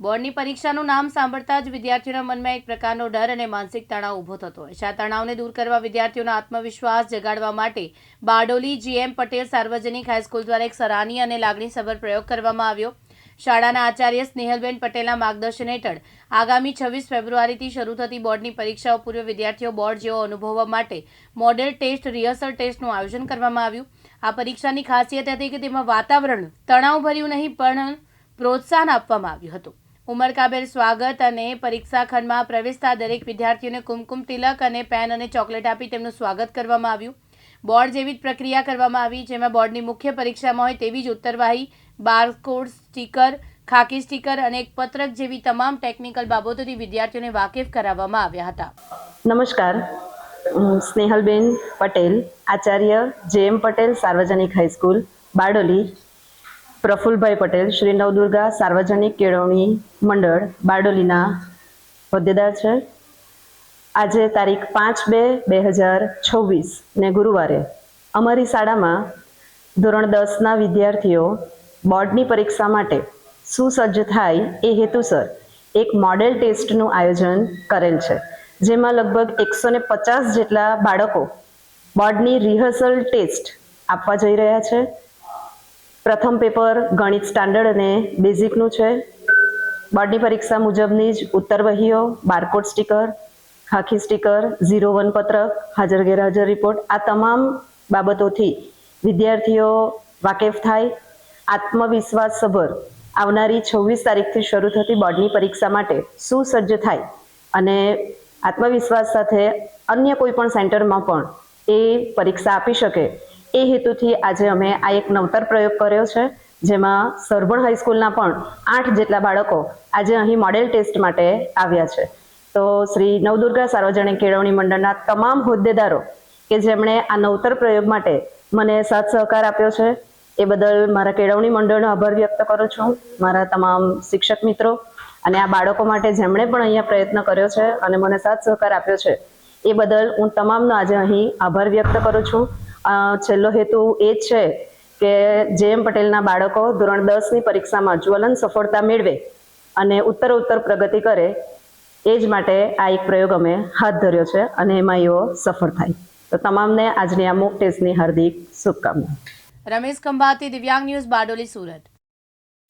બોર્ડની પરીક્ષાનું નામ સાંભળતા જ વિદ્યાર્થીઓના મનમાં એક પ્રકારનો ડર અને માનસિક તણાવ ઊભો થતો હોય. છે. આ તણાવને દૂર કરવા વિદ્યાર્થીઓનો આત્મવિશ્વાસ જગાડવા માટે બારડોલી જીએમ પટેલ સાર્વજનિક હાઈસ્કૂલ દ્વારા એક સરાહનીય અને લાગણીસભર પ્રયોગ કરવામાં આવ્યો. શાળાના આચાર્ય સ્નેહલબેન પટેલના માર્ગદર્શન હેઠળ આગામી છવ્વીસ ફેબ્રુઆરીથી શરૂ થતી બોર્ડની પરીક્ષાઓ પૂર્વે વિદ્યાર્થીઓ બોર્ડ જેવો અનુભવવા માટે મોડેલ ટેસ્ટ, રિહર્સલ ટેસ્ટનું આયોજન કરવામાં આવ્યું. આ પરીક્ષાની ખાસિયત હતી કે તેમાં વાતાવરણ તણાવભર્યું નહીં, પણ પ્રોત્સાહન આપવામાં આવ્યું હતું. ઉમરકાબેલ સ્વાગત અને પરીક્ષા ખંડમાં પ્રવેશતા દરેક વિદ્યાર્થીઓને કુમકુમ તિલક અને પેન અને ચોકલેટ આપી તેમનું સ્વાગત કરવામાં આવ્યું. બોર્ડ જેવી જ પ્રક્રિયા કરવામાં આવી, જેમાં બોર્ડની મુખ્ય પરીક્ષામાં હોય તેવી જ ઉત્તરવાહી, બારકોડ સ્ટીકર, ખાકી સ્ટીકર અને એક પત્રક જેવી તમામ ટેકનિકલ બાબતોથી વિદ્યાર્થીઓને વાકેફ કરાવવામાં આવ્યા હતા. નમસ્કાર. સ્નેહલબેન Patel, Acharya J M Patel, Sarvajanik high school, Bardoli. Prafulbhai Patel Shri Navdurga Sarvajanik Kelavani Mandal, બારડોલીના હોદ્દેદાર છે. આજે તારીખ પાંચ બે બે હજાર છવ્વીસ ને ગુરુવારે અમારી શાળામાં ધોરણ દસના વિદ્યાર્થીઓ બોર્ડની પરીક્ષા માટે સુસજ્જ થાય એ હેતુસર એક મોડેલ ટેસ્ટનું આયોજન કરેલ છે, જેમાં લગભગ એકસો ને પચાસ જેટલા બાળકો બોર્ડની રિહર્સલ ટેસ્ટ આપવા જઈ રહ્યા છે. પ્રથમ પેપર ગણિત સ્ટાન્ડર્ડ અને બેઝિકનું છે. બોર્ડની પરીક્ષા મુજબની જ ઉત્તર વહીઓ, બારકોડ સ્ટીકર, ખાખી સ્ટીકર, ઝીરો વન પત્રક, હાજર ગેરહાજર રિપોર્ટ, આ તમામ બાબતોથી વિદ્યાર્થીઓ વાકેફ થાય. આત્મવિશ્વાસસભર આવનારી છવ્વીસ તારીખથી શરૂ થતી બોર્ડની પરીક્ષા માટે સુસજ્જ થાય અને આત્મવિશ્વાસ સાથે અન્ય કોઈ પણ સેન્ટરમાં પણ એ પરીક્ષા આપી શકે એ હેતુથી આજે અમે આ એક નવતર પ્રયોગ કર્યો છે, જેમાં સરભણ હાઈસ્કૂલના પણ આઠ જેટલા બાળકો આજે અહીં મોડેલ ટેસ્ટ માટે આવ્યા છે. તો શ્રી નવદુર્ગા સાર્વજનિક કેળવણી મંડળના તમામ હોદ્દેદારો કે જેમણે આ નવતર પ્રયોગ માટે મને સાથ સહકાર આપ્યો છે, એ બદલ મારા કેળવણી મંડળનો આભાર વ્યક્ત કરું છું, મારા તમામ શિક્ષક મિત્રો અને આ બાળકો માટે જેમણે પણ અહીંયા પ્રયત્ન કર્યો છે અને મને સાથ સહકાર આપ્યો છે, એ બદલ હું તમામનો આજે અહીં આભાર વ્યક્ત કરું છું. છેલ્લો હેતુ એ છે કે જે એમ પટેલના બાળકો ધોરણ દસની પરીક્ષામાં જ્વલન સફળતા મેળવે અને ઉત્તર ઉત્તર પ્રગતિ કરે, એ જ માટે આ એક પ્રયોગ અમે હાથ ધર્યો છે અને એમાં એઓ સફળ થાય. તો તમામને આજની આ મોક ટેસ્ટની હાર્દિક શુભકામના. રમેશ ખંભાતી, દિવ્યાંગ ન્યૂઝ બારડોલી, સુરત.